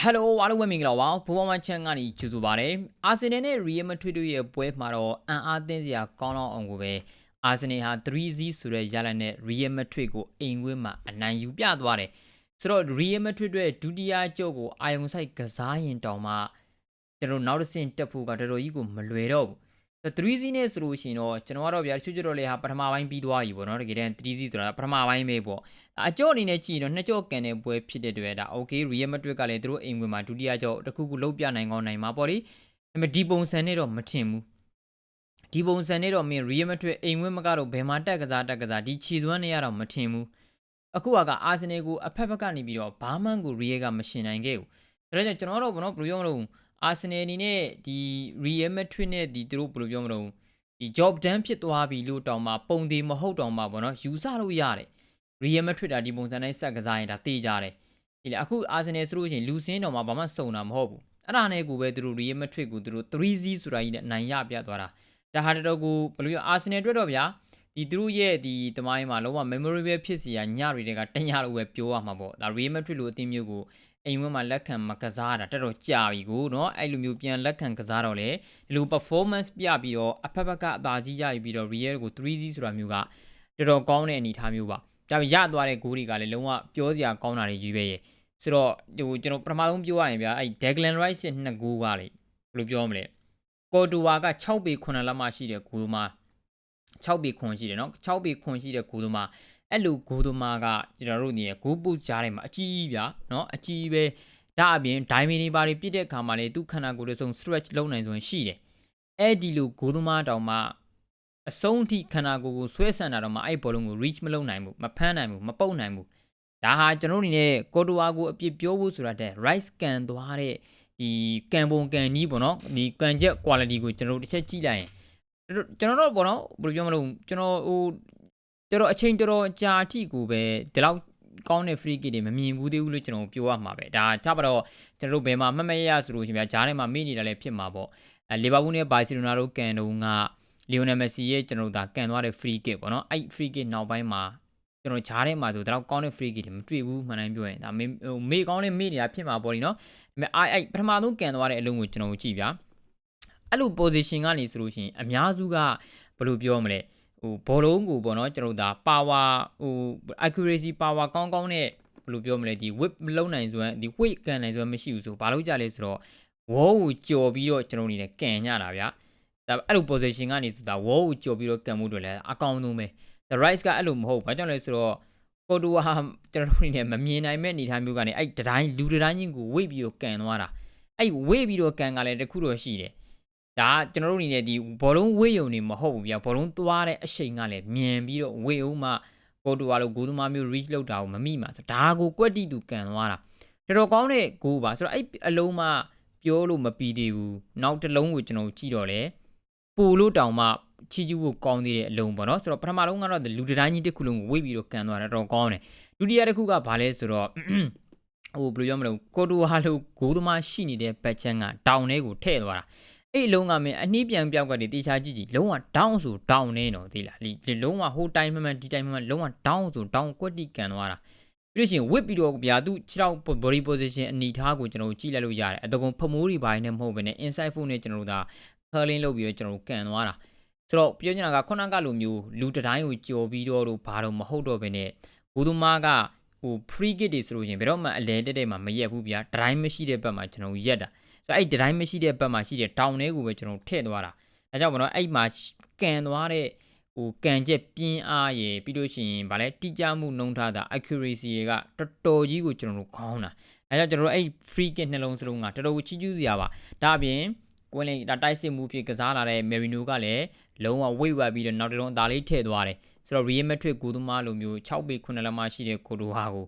ဟယ်လိုအားလုံးပဲမင်္ဂလာပါဘိုးဘဝချန်ကနေကြိုဆိုပါရစေအာဆင်နယ်နဲ့ရီယယ်မက်ဒရစ်တို့ရဲ့ပွဲမှာတော့အန်အားသင်းစရာကောင်းလောက်အောင်ကိုပဲအာဆင်နယ်ဟာ3-0ဆိုတဲ့ရလဒ်နဲ့ရီယယ်မက်ဒရစ်ကိုအိမ်ဝင်းမှာအနိုင်ယူပြသွားတယ်ဆိုတော့ရီယယ်မက်ဒရစ်ရဲ့ဒုတိယကြော့ကိုအာယုံဆိုင်ကစားရင်တောင်မှကျွန်တော်နောက်တစ်ဆင့်တက်ဖို့ကတော်တော်ကြီးကိုမလွယ်တော့ဘူး 3-0နဲ့ဆိုလို့ရှိရင်တော့ကျွန်တော်ကတော့ဗျာချွတ်ချွတ်တော့လေဟာပထမပိုင်းပြီးသွားပြီပေါ့နော်တကယ်တမ်း3-0ဆိုတာပထမပိုင်းပဲပေါ့အကြော့အနေနဲ့ကြည့်ရင်တော့နှစ်ကြော့ကန်တဲ့ပွဲဖြစ်တဲ့တွေ့ဒါ okay Real Madrid ကလည်းသူတို့အိမ်ဝင်မှာဒုတိယကြော့တစ်ခုခုလုံးပြနိုင်ကောင်းနိုင်မှာပေါ့လေဒါပေမဲ့ဒီပုံစံနဲ့တော့မထင်ဘူးဒီပုံစံနဲ့တော့မင်း Real Madrid အိမ်ဝင်မကတော့ဘယ်မှာတက်ကစားတက်ကစားဒီခြေစွမ်းနေရတော့မထင်ဘူးအခုကအာဆင်နယ်ကိုအဖက်ဖက်ကနေပြီးတော့ဘာမှန်ကို Real ကမရှင်နိုင်ခဲ့ဘူးဒါကြောင့်ကျွန်တော်တို့ဘယ်တော့ဘယ်လိုပြောမလို့ အာဆင်နယ်အနေနဲ့ဒီ Real Madrid နဲ့ဒီသူတို့ဘယ်လိုပြောမလို့ဒီ job done ဖြစ်သွားပြီလို့တောင်မှပုံသေးမဟုတ်တောင်မှပေါ့နော်ယူဆလို့ရတယ် Real Madrid တာဒီပုံစံတိုင်းဆက်ကစားရင်ဒါတေးကြတယ်ဒီလေအခု Arsenal ဆိုလို့ရှိရင်လူစင်းတော်မှာဘာမှစုံတာမဟုတ်ဘူးအဲ့ဒါနဲ့ကိုပဲသူတို့ Real Madrid ကိုသူတို့3-0ဆိုတာကြီးနဲ့အနိုင်ရပြသွားတာဒါဟာတော်တော်ကိုဘယ်လိုရ Arsenal အတွက်တော့ဗျာဒီသူတို့ရဲ့ဒီတမိုင်းမှာလုံးဝ memory ပဲဖြစ်စီရညတွေကတညလို့ပဲပြောရမှာပေါ့ဒါ Real Madrid လိုအသင်းမျိုးကို အိမ်ဝင်းမှာလက်ခံမကစားတာတော်တော်ကြာပြီကိုเนาะအဲ့လိုမျိုးပြန်လက်ခံကစားတော့လေဒီလို performance ပြပြီးတော့အဖက်ဖက်ကအသာကြီးရပြီးတော့ Real ကို3-0ဆိုတာမျိုးကတော်တော်ကောင်းတဲ့အနေအထားမျိုးပါဒါပေမဲ့ရသွားတဲ့ဂိုးတွေကလည်းလုံးဝပြောစရာကောင်းတာတွေကြီးပဲရဲ့ဆိုတော့ဟိုကျွန်တော်ပထမဆုံးပြောရရင်ဗျာအဲ့ Declan Rice ရဲ့နှစ်ဂိုးကလေဘယ်လိုပြောမလဲကော်တူဝါက6ပေ9လက်မှရှိတဲ့ဂိုးမှာ6ပေခွန်ရှိတယ်နော်6ပေခွန်ရှိတဲ့ဂိုးသမား အဲ့လိုဂိုးသမားကကျွန်တော်တို့နေရဂိုးပုတ်ကြားထဲမှာအကြီးကြီးဗျာနော်အကြီးပဲဒါအပြင် diamond တွေပါတွေပြစ်တဲ့အခါမှာလေသူခန္ဓာကိုယ်တွေစုံ stretch လုပ်နိုင်ဆိုရင်ရှိတယ်အဲ့ဒီလိုဂိုးသမားတောင်မှအဆုံးထိခန္ဓာကိုယ်ကိုဆွဲဆန်တာတော့မှအဲ့ဘောလုံးကို reach မလုပ်နိုင်ဘူးမဖမ်းနိုင်ဘူးမပုတ်နိုင်ဘူးဒါဟာကျွန်တော်တို့အနေနဲ့ကိုတိုဝါကိုအပြစ်ပြောဖို့ဆိုတာတဲ့ rice ကန်သွားတဲ့ဒီကန်ပုံကန်နီးပေါ့နော်ဒီကန်ချက် quality ကိုကျွန်တော်တို့တစ်ချက်ကြည့်လိုက်ရင်ကျွန်တော်တို့ပေါ့နော်ဘယ်လိုပြောမလို့ကျွန်တော်ဟို တော်တော်အချိန်တော်တော်ကြာအထိကိုပဲဒီလောက်ကောင်းတဲ့ free kick တွေမမြင်ဘူးသေးဘူးလို့ကျွန်တော်ပြောရမှာပဲဒါကြပါတော့ကျွန်တော်တို့ဘယ်မှာမှတ်မရဆိုလို့ရှိရင်ဗျာဂျားထဲမှာမေ့နေတာလည်းဖြစ်မှာပေါ့အဲလီဗာပူးနဲ့ဘာစီလိုနာတို့ကန်တုန်းကလီယိုနယ်မက်ဆီရဲ့ကျွန်တော်တို့ဒါကန်သွားတဲ့ free kick ပေါ့နော်အဲ့ free kick နောက်ပိုင်းမှာကျွန်တော်ဂျားထဲမှာဆိုတော့ကောင်းတဲ့ free kick တွေမတွေ့ဘူးမှန်တိုင်းပြောရင်ဒါမေဟိုမေကောင်းတဲ့မေနေတာဖြစ်မှာပေါ့ဒီနော်ဒါပေမဲ့အဲ့အဲ့ပထမဆုံးကန်သွားတဲ့အလုံးကိုကျွန်တော်ကြည့်ဗျာအဲ့လို position ကနေဆိုလို့ရှိရင်အများစုကဘယ်လိုပြောမလဲ ဟိုဘောလုံးကိုပေါ့နော်ကျွန်တော်ဒါ power ဟို accuracy power ကောင်းကောင်းနဲ့ဘယ်လိုပြောမလဲဒီ whip မလုံးနိုင်ဆိုရင်ဒီ weight ကန်နိုင်ဆိုရင်မရှိဘူးဆိုဘာလို့ကြလဲဆိုတော့ wall ကိုကြော်ပြီးတော့ကျွန်တော်အနေနဲ့ကန်ညတာဗျာဒါအဲ့လို position ကနေဆိုတာ wall ကိုကြော်ပြီးတော့ကန်မှုတွေလည်းအကောင်းဆုံးပဲ the rice ကအဲ့လိုမဟုတ်ဘာကြောင့်လဲဆိုတော့ကိုတူဟာကျွန်တော်တို့အနေနဲ့မမြင်နိုင်မဲ့အနေအထားမျိုးကနေအဲ့တတိုင်းလူတတိုင်းချင်းကိုဝိတ်ပြီးတော့ကန်သွားတာအဲ့ဝိတ်ပြီးတော့ကန်ကလည်းတခုတော့ရှိတယ် ဒါကျွန်တော်တို့အနေနဲ့ဒီဘောလုံးဝေးယုံနေမဟုတ်ဘူးဗျာဘောလုံးသွားတဲ့အချိန်ကလည်းမြင်ပြီးတော့ဝေးအောင်မှကိုတူဟာလို့ဂိုးသမားမျိုး reach လောက်တာကိုမမိမှာဆိုဒါကိုကွက်တီတူကန်သွားတာတော်တော်ကောင်းတဲ့ဂိုးပါဆိုတော့အဲ့အလုံးမှပြောလို့မပြီးသေးဘူးနောက်တစ်လုံးကိုကျွန်တော်ကြည့်တော့လေပူလို့တောင်မှချီကျူးကိုကောင်းသေးတဲ့အလုံးပေါ့နော်ဆိုတော့ပထမဆုံးကတော့လူတတိုင်းကြီးတစ်ခုလုံးကိုဝိတ်ပြီးတော့ကန်သွားတာတော်ကောင်းတယ်ဒုတိယတစ်ခုကဘာလဲဆိုတော့ဟိုဘယ်လိုပြောမလဲကိုတိုဟာလို့ဂိုးသမားရှိနေတဲ့ဘက်ချန်ကတောင်ထဲကိုထည့်သွားတာ အဲ့အလုံးကမင်းအနှီးပြန်ပြောက်ကတည်းတေချာကြည့်ကြည့်လုံးဝ down ဆို down နေတော့ဒီလားဒီလုံးဝဟိုတိုင်းမှမှဒီတိုင်းမှမှလုံးဝ down ဆို down ကွက်တိကန်သွားတာပြီးလို့ရှိရင်ဝစ်ပြီးတော့ဗျာသူခြေထောက် body position အနေထားကိုကျွန်တော်တို့ကြည့်လိုက်လို့ရတယ်အတကုံဖမိုးတွေပိုင်းနဲ့မဟုတ်ဘဲနဲ့ inside foot နဲ့ကျွန်တော်တို့ဒါ curling လုပ်ပြီးတော့ကျွန်တော်တို့ကန်သွားတာဆိုတော့ပြောချင်တာကခုနကလိုမျိုးလူတတိုင်းကိုကြော်ပြီးတော့လို့ဘာတော့မဟုတ်တော့ဘဲနဲ့ဂိုးသမားကဟို free kick တွေဆိုလို့ရင်ဘယ်တော့မှအလဲတက်တဲ့မှာမရက်ဘူးဗျာဒတိုင်းမရှိတဲ့ဘက်မှာကျွန်တော်ရက်တာ ဆိုတော့အဲ့ဒတိုင်းမရှိတဲ့ဘက်မှာရှိတဲ့တောင်ထဲကိုပဲကျွန်တော်ထည့်သွားတာအဲကြောင့်မလို့အဲ့မှာကန်သွားတဲ့ဟိုကန်ချက်ပြင်းအားရယ်ပြီးလို့ရှိရင်ဗာလဲတိကျမှုနှုံထားတာ accuracy ကတော်တော်ကြီးကိုကျွန်တော်တို့ခေါင်းတာအဲကြောင့်ကျွန်တော်တို့အဲ့ free kick နှလုံးစလုံးကတော်တော်ကိုချီးကျူးစရာပါဒါအပြင်ကွင်းလေးဒါတိုက်စစ်မှုဖြစ်ကစားလာတဲ့ Merino ကလည်းလုံးဝဝိတ်ဝက်ပြီးတော့နောက်တစ်လုံးအသာလေးထည့်သွားတယ်ဆိုတော့ Real Madrid ကိုသမားလိုမျိုး6ပေ9လက်မရှိတဲ့ကိုတိုဟာကို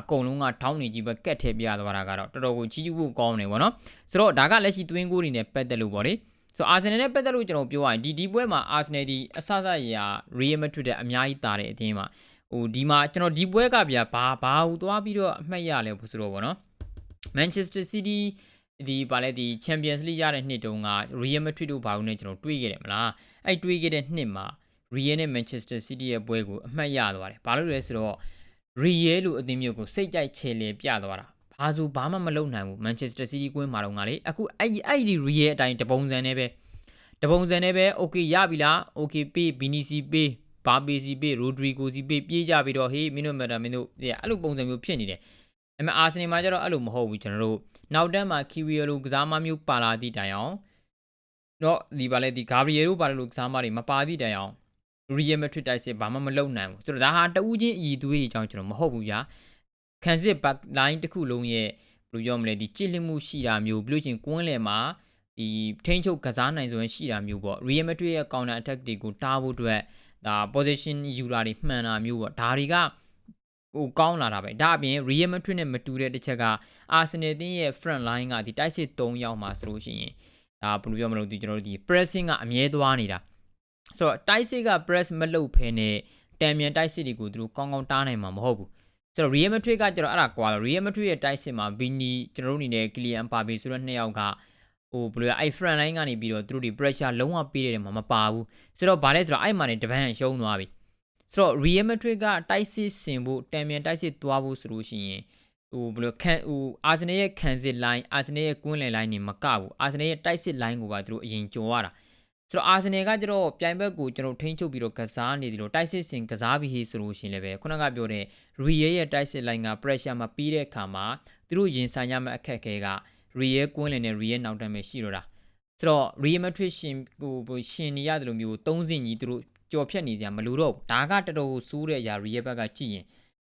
အကုန်လုံးကထောင်းနေကြီးပဲကက်ထည့်ပြသွားတာကတော့တော်တော်ကိုကြီးကြီးဖို့ကောင်းတယ်ဗောနော်ဆိုတော့ဒါကလက်ရှိတွင်းကိုတွေနဲ့ပတ်သက်လို့ဗောလေဆိုအာဆင်နယ်နဲ့ပတ်သက်လို့ကျွန်တော်ပြောရရင်ဒီဒီပွဲမှာအာဆင်နယ်ဒီအဆအဆရာ Real Madrid တဲ့အများကြီးတာတဲ့အတင်းမှာဟိုဒီမှာကျွန်တော်ဒီပွဲကဗျာဘာဘာဟူသွားပြီးတော့အမှတ်ရလဲဆိုတော့ဗောနော် Manchester City ဒီပါလဲဒီ Champions League ရတဲ့နှစ်တုန်းက Real Madrid တို့ဘာလို့လဲကျွန်တော်တွေးခဲ့တယ်မလားအဲ့တွေးခဲ့တဲ့နှစ်မှာ Real နဲ့ Manchester City ရဲ့ပွဲကိုအမှတ်ရသွားတယ်ဘာလို့လဲဆိုတော့ Real လို့အသင်းမျိုးကိုစိတ်ကြိုက်ချေလေပြသွားတာဘာဆိုဘာမှမလုပ်နိုင်ဘူး Manchester City ကွင်းမှာတော့ငါလေအခုအဲ့ဒီအဲ့ဒီ real အတိုင်းတပုံစံနဲ့ပဲတပုံစံနဲ့ပဲ okay ရပြီလား okay ပေး Vinicius ပေးဘာပေးစီပေး Rodrigo စီပေးပြေးကြပြီးတော့ဟေးမင်းတို့မတာမင်းတို့အဲ့လိုပုံစံမျိုးဖြစ်နေတယ်အဲ့မဲ့အာဆင်နယ်မှာကျတော့အဲ့လိုမဟုတ်ဘူးကျွန်တော်တို့နောက်တန်းမှာ Kiwior လိုကစားမမျိုးပါလာသည့်တိုင်အောင်တော့ဒီပါလေဒီ Gabriel တို့ပါလို့ကစားမတွေမပါသည့်တိုင်အောင် Real Madrid တိုက်စစ်ဘာမှမလုပ်နိုင်ဘူးဆိုတော့ဒါဟာတဦးချင်းအည်သွေးတွေအကြောင်းကျွန်တော်မဟုတ်ဘူးညာခံစစ် back line တစ်ခုလုံးရဲ့ဘယ်လိုပြောမလဲဒီကြစ်လစ်မှုရှိတာမျိုးပြီးလို့ချင်းကွင်းလယ်မှာဒီထိန်းချုပ်ကစားနိုင်စွမ်းရှိတာမျိုးပေါ့ Real Madrid ရဲ့ counter attack တွေကိုတားဖို့အတွက်ဒါ position ယူတာတွေမှန်တာမျိုးပေါ့ဒါတွေကဟိုကောင်းလာတာပဲဒါအပြင် Real Madrid နဲ့မတူတဲ့တစ်ချက်က Arsenal တင်းရဲ့ front line ကဒီတိုက်စစ်3ယောက်မှာဆိုလို့ရှိရင်ဒါဘယ်လိုပြောမလို့ဒီကျွန်တော်တို့ဒီ pressing ကအမြဲသွားနေတာ ဆိုတော့တိုက်စစ်က press မလုပ်ဖဲနဲ့တံမြန်တိုက်စစ်တွေကိုသူတို့ကောင်းကောင်းတားနိုင်မှာမဟုတ်ဘူးဆိုတော့ Real Madrid ကကျွန်တော်အဲ့ဒါကွာ Real Madrid ရဲ့တိုက်စစ်မှာ Vini ကျွန်တော်တို့အနေနဲ့ Kylian Mbappe ဆိုတဲ့နှစ်ယောက်ကဟိုဘယ်လိုလဲအဲ့ front line ကနေပြီးတော့သူတို့ဒီ pressure လုံးဝပေးတယ်မှာမပါဘူးဆိုတော့ဘာလဲဆိုတော့အဲ့မှာနေတပန်းရှုံးသွားပြီဆိုတော့ Real Madrid ကတိုက်စစ်ဆင်ဖို့တံမြန်တိုက်စစ်သွားဖို့ဆိုလို့ရှိရင်ဟိုဘယ်လိုခံဟိုအာဆင်နယ်ရဲ့ခံစစ် line အာဆင်နယ်ရဲ့ကွင်းလယ် line နေမကဘူးအာဆင်နယ်ရဲ့တိုက်စစ် line ကိုပါသူတို့အရင်ကြော်ရတာ ဆိုတော့အာဆင်နယ်ကကျတော့ပြိုင်ဘက်ကိုကျွန်တော်ထိန်းချုပ်ပြီးတော့ကစားနေတယ်လို့တိုက်စစ်စင်ကစားပြီးဟေးဆိုလို့ရှိရင်လည်းပဲခုနကပြောတဲ့ Real ရဲ့တိုက်စစ် line က pressure မပြီးတဲ့အခါမှာသူတို့ရင်ဆိုင်ရမယ့်အခက်အခဲက Real ကွင်းလယ်နဲ့ Real နောက်တန်းပဲရှိတော့တာဆိုတော့ Real Madrid ရှင်ဟိုရှင်နေရတယ်လို့မျိုးသုံးစင်ကြီးသူတို့ကြော်ဖြတ်နေကြမလို့တော့ဒါကတော်တော်ဆိုးတဲ့အရာ Real ဘက်ကကြည့်ရင်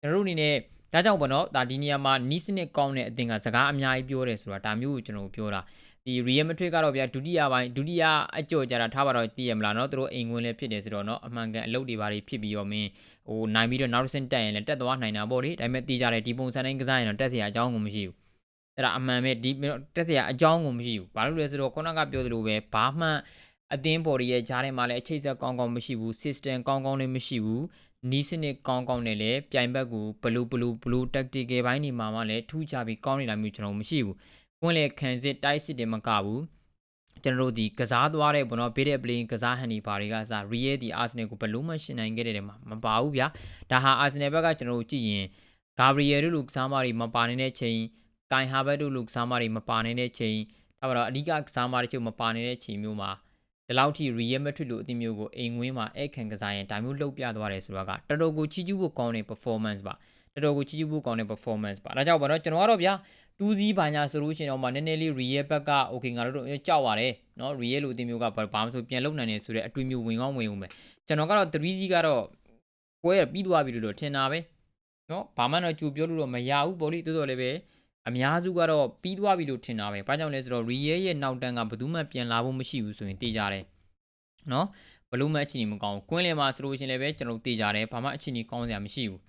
ကျွန်တော်တို့အနေနဲ့ဒါကြောင့်ပေါ့နော်ဒါဒီနေရာမှာနီးစနစ်ကောင်းတဲ့အသင်ကစကားအများကြီးပြောတယ်ဆိုတာဒါမျိုးကိုကျွန်တော်ပြောတာ ဒီ Real Madrid ကတော့ဗျာဒုတိယပိုင်းဒုတိယအကြော်ကြတာထားပါတော့သိရမလားเนาะသူတို့အိမ်ဝင်လည်းဖြစ်တယ်ဆိုတော့เนาะအမှန်ကန်အလုပ်တွေပါတွေဖြစ်ပြီးတော့မင်းဟိုနိုင်ပြီးတော့နောက်တစ်ဆင့်တက်ရင်လည်းတက်သွားနိုင်တာပေါ့လေဒါပေမဲ့သိကြတယ်ဒီပုံစံတိုင်းကစားရင်တော့တက်เสียအကြောင်းကိုမရှိဘူးအဲ့ဒါအမှန်ပဲဒီတက်เสียအကြောင်းကိုမရှိဘူးဘာလို့လဲဆိုတော့ခုနကပြောသလိုပဲဘာမှအသင်းပေါ်တွေရဲ့ဂျားထဲမှာလည်းအခြေဆက်ကောင်းကောင်းမရှိဘူး system ကောင်းကောင်းလည်းမရှိဘူးနီးစနစ်ကောင်းကောင်းနဲ့လည်းပြိုင်ဘက်ကိုဘလူးဘလူးဘလူး tactical ဘိုင်းနေမှာမှလည်းထူးခြားပြီးကောင်းနေတာမျိုးကျွန်တော်မရှိဘူး။ ကွင်းလေခံစစ်တိုက်စစ်တွေမကဘူး။ကျွန်တော်တို့ဒီကစားသွားတဲ့ဘောနော်ဘေးတဲ့ playing ကစားဟန်ဒီပါတွေကစား real ဒီ Arsenal ကိုဘလို့မှရှင်နိုင်ခဲ့တဲ့မှာမပါဘူးဗျာ။ဒါဟာ Arsenal ဘက်ကကျွန်တော်တို့ကြည့်ရင် Gabriel တို့လူကစားမတွေမပါနေတဲ့ချိန် Kai Havertz တို့လူကစားမတွေမပါနေတဲ့ချိန်ဒါပါတော့အဓိကကစားမတွေချုပ်မပါနေတဲ့ချိန်မျိုးမှာဒီလောက်ထိ Real Madrid လို့အသင်းမျိုးကိုအိမ်ဝင်းမှာအဲ့ခံကစားရင်ဒါမျိုးလှုပ်ပြသွားတယ်ဆိုတော့ကတော်တော်ကိုချီးကျူးဖို့ကောင်းတဲ့ performance ပါတော်တော်ကိုချီးကျူးဖို့ကောင်းတဲ့ performance ပါဒါကြောင့်ဘာလို့ကျွန်တော်ကတော့ဗျာ တူးစည်းဘာညာဆိုလို့ရှိရင်တော့မှနည်းနည်းလေး Real ဘက်က okay ငါတို့ကြောက်ပါတယ်เนาะ Real လို့အသင်းမျိုးကဘာမှမဆိုပြန်လုံနိုင်နေဆိုတဲ့အတွေ့မျိုးဝင်ကောင်းဝင်ဦးမယ်ကျွန်တော်ကတော့3စီးကတော့ပွဲရပြီးသွားပြီလို့ထင်တာပဲเนาะဘာမှတော့ကြိုပြောလို့တော့မရဘူးပေါ့လေတိုးတော်လည်းပဲအများစုကတော့ပြီးသွားပြီလို့ထင်တာပဲ။ဘာကြောင့်လဲဆိုတော့ Real ရဲ့နောက်တန်းကဘယ်သူမှပြန်လာဖို့မရှိဘူးဆိုရင်တေးကြတယ်။နော်ဘလို့မှအချင်းကြီးမကောင်းဘူး။ကွင်းလယ်မှာဆိုလို့ရှင်လည်းပဲကျွန်တော်တေးကြတယ်။ဘာမှအချင်းကြီးကောင်းစရာမရှိဘူး။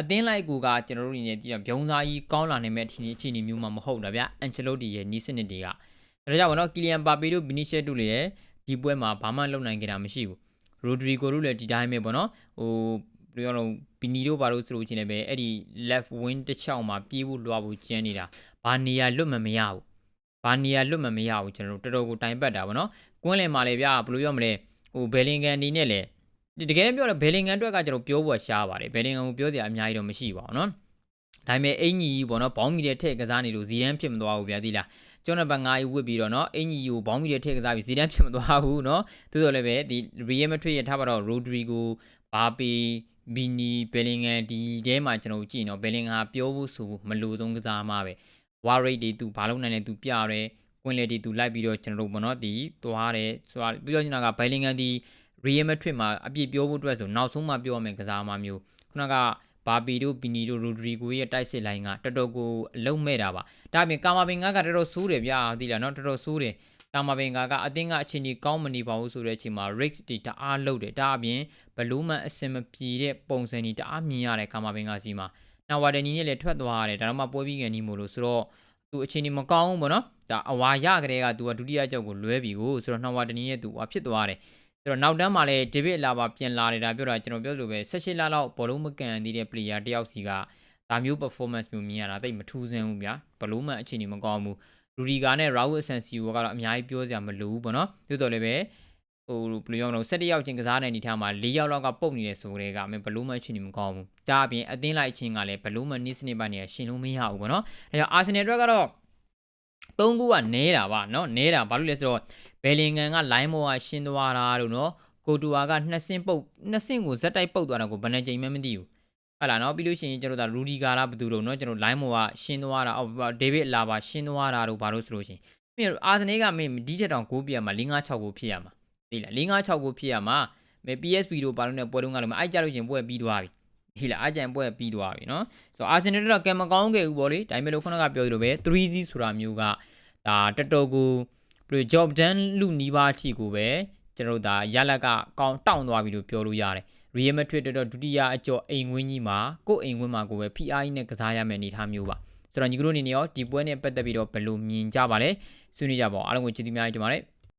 အသင်းလိုက်ကူကကျွန်တော်တို့နေတည်ဗျုံစားကြီးကောင်းလာနိုင်မဲ့အချင်းကြီးအချင်းကြီးမျိုးမှမဟုတ်တာဗျ။ Ancelotti ရဲ့နီးစနစ်တွေကဒါကြောင့်ဘောနော် Kylian Mbappe တို့ Vinicius တို့လည်းဒီပွဲမှာဘာမှလုပ်နိုင်ကြတာမရှိဘူး။ Rodrigo တို့လည်းဒီတိုင်းပဲပေါ့နော်။ဟိုဘယ်လိုလဲဘီနီတို့ဘာလို့ဆိုလို့ချင်းလည်းပဲအဲ့ဒီ left wing တစ်ချောင်းမှာပြေးဖို့လွှားဖို့ကျန်းနေတာဘာနေရာလွတ်မမရဘူးဘာနေရာလွတ်မမရဘူးကျွန်တော်တို့တော်တော်ကိုတိုင်ပတ်တာဗောနော်ကွင်းလင်မှာလေဗျာဘယ်လိုပြောမလဲဟိုဘယ်လင်ဂန်အနေနဲ့လေ တကယ်ပြောရဘယ်လင်ဂန်အတွက်ကကျွန်တော်ပြောဖို့ရှားပါတယ်ဘယ်လင်ဂန်ကိုပြောတဲ့အများကြီးတော့မရှိပါဘူးနော်ဒါပေမဲ့အင်ကြီးကြီးပေါ့နော်ဘောင်းမီတဲ့ထည့်ကစားနေလို့ဇီဒန်ဖြစ်မသွားဘူးဗျာသီလားကျွန်တော်ဘငါးကြီးဝစ်ပြီးတော့เนาะအင်ကြီးကိုဘောင်းမီတဲ့ထည့်ကစားပြီးဇီဒန်ဖြစ်မသွားဘူးเนาะသို့တော်လည်းပဲဒီ Real Madrid ရထားပါတော့ Rodrigo ဘာပီဘီနီဘယ်လင်ဂန်ဒီထဲမှာကျွန်တော်ကြည့်နော်ဘယ်လင်ဂန်ဟာပြောဖို့ဆိုမလို့သုံးကစားမှာပဲဝါရိတ်တွေသူဘာလို့နိုင်လဲသူပြရဲကွင်းလေတွေသူလိုက်ပြီးတော့ကျွန်တော်တို့ဘောနော်ဒီသွားတယ်ဆိုတာပြောချင်တာကဘယ်လင်ဂန်ဒီ Real Madrid မှာအပြည့်ပြောဖို့အတွက်ဆိုနောက်ဆုံးမှပြောရမယ်ကစားမှမျိုးခုနကဘာပီတို့ပီနီတို့ရိုဒရီဂိုရဲ့တိုက်စစ်လိုင်းကတော်တော်ကိုအလုံးမဲ့တာပါဒါပြင်ကာမာဘင်ကကတော်တော်ဆိုးတယ်ဗျာသိလားနော်တော်တော်ဆိုးတယ်ကာမာဘင်ကာကအတင်းကအချင်းကြီးကောင်းမနေပါဘူးဆိုတဲ့အချိန်မှာ Rix တွေတအားလုတ်တယ်ဒါအပြင်ဘလူးမန်အစင်မပြေတဲ့ပုံစံကြီးတအားမြင်ရတယ်ကာမာဘင်ကာစီမှာနောက်ဝါဒနီနဲ့လည်းထွက်သွားရတယ်ဒါတော့မှပွဲပြီးကန်နီမို့လို့ဆိုတော့သူအချင်းကြီးမကောင်းဘူးပေါ့နော်ဒါအဝါရကလေးကသူကဒုတိယကြောက်ကိုလွဲပြီကိုဆိုတော့နောက်ဝါဒနီနဲ့သူဟာဖြစ်သွားတယ် ဆိုတော့နောက်တန်းမှာလည်းဒေးဗစ်လာပါပြန်လာနေတာပြောတာကျွန်တော်ပြောလို့ပဲ16လလောက်ဘောလုံးမကန်သေးတဲ့ player တယောက်စီကဒါမျိုး performance မျိုးမြင်ရတာတိတ်မထူးဆန်းဘူးဗျာဘလို့မှအခြေအနေမကောင်းဘူးရူဒီဂါနဲ့ရာဝူအဆန်စီယိုကတော့အများကြီးပြောစရာမလိုဘူးပေါ့နော်သို့တော်လည်းပဲဟဟိုဘယ်လိုပြောမလဲ17ယောက်ချင်းကစားတဲ့အနေထားမှာ4ယောက်လောက်ကပုတ်နေတယ်ဆိုကြတဲ့ကမင်းဘလူးမချင်နေမကောင်းဘူးဒါအပြင်အသင်းလိုက်ချင်းကလည်းဘလူးမနစ်စနစ်ပိုင်းနေရှင်လို့မရဘူးပေါ့နော်အဲကြောင့်အာဆင်နယ်အတွက်ကတော့ ၃ခုကနဲတာပါနော်နဲတာဘာလို့လဲဆိုတော့ဘယ်လင်ဂန်ကလိုင်းမောကရှင်းသွားတာတို့နော်ကိုတူဝါကနှစ်ဆင့်ပုတ်နှစ်ဆင့်ကိုဇက်တိုက်ပုတ်သွားတာကိုဘယ်နှကြိမ်မှမသိဘူးဟလာနော်ပြီးလို့ရှိရင်ကျွန်တော်တို့ဒါရူဒီကာလားဘယ်သူတို့နော်ကျွန်တော်လိုင်းမောကရှင်းသွားတာအော်ဒေးဗစ်လာပါရှင်းသွားတာတို့ဘာလို့ဆိုလို့ရှိရင်ပြီးတော့အာဆင်နယ်ကမင်းဒီချက်တောင်6ပြရမှာ5 6ကိုဖြစ်ရမှာသိလား5 6 6ကိုဖြစ်ရမှာမဲ PSP တို့ဘာလို့လဲပွဲတုန်းကလည်းမအိုက်ကြလို့ချင်းပွဲပြီးသွားပြီ ဟိလာအကြံပွဲပြီးသွားပြီနော်ဆိုတော့အာဆင်နယ်တော့ကံမကောင်းခဲ့ဘူးပေါ့လေဒါပေမဲ့လို့ခုနကပြောသလိုပဲ3-0ဆိုတာမျိုးကဒါတတော်ကိုဘယ်လို job done လူနီးပါးအထိကိုပဲကျွန်တော်တို့ဒါရလက်ကကောင်းတောင့်သွားပြီလို့ပြောလို့ရတယ် Real Madrid တော့ဒုတိယအကျော်အိမ်ဝင်းကြီးမှာကို့အိမ်ဝင်းမှာကိုပဲ PI နဲ့ကစားရမယ့်အနေအထားမျိုးပါဆိုတော့ညီကတို့အနေနဲ့ရောဒီပွဲနဲ့ပတ်သက်ပြီးတော့ဘယ်လိုမြင်ကြပါလဲဆွေးနွေးကြပါအောင်အားလုံးကိုကျေးဇူးများကြီးတင်ပါတယ်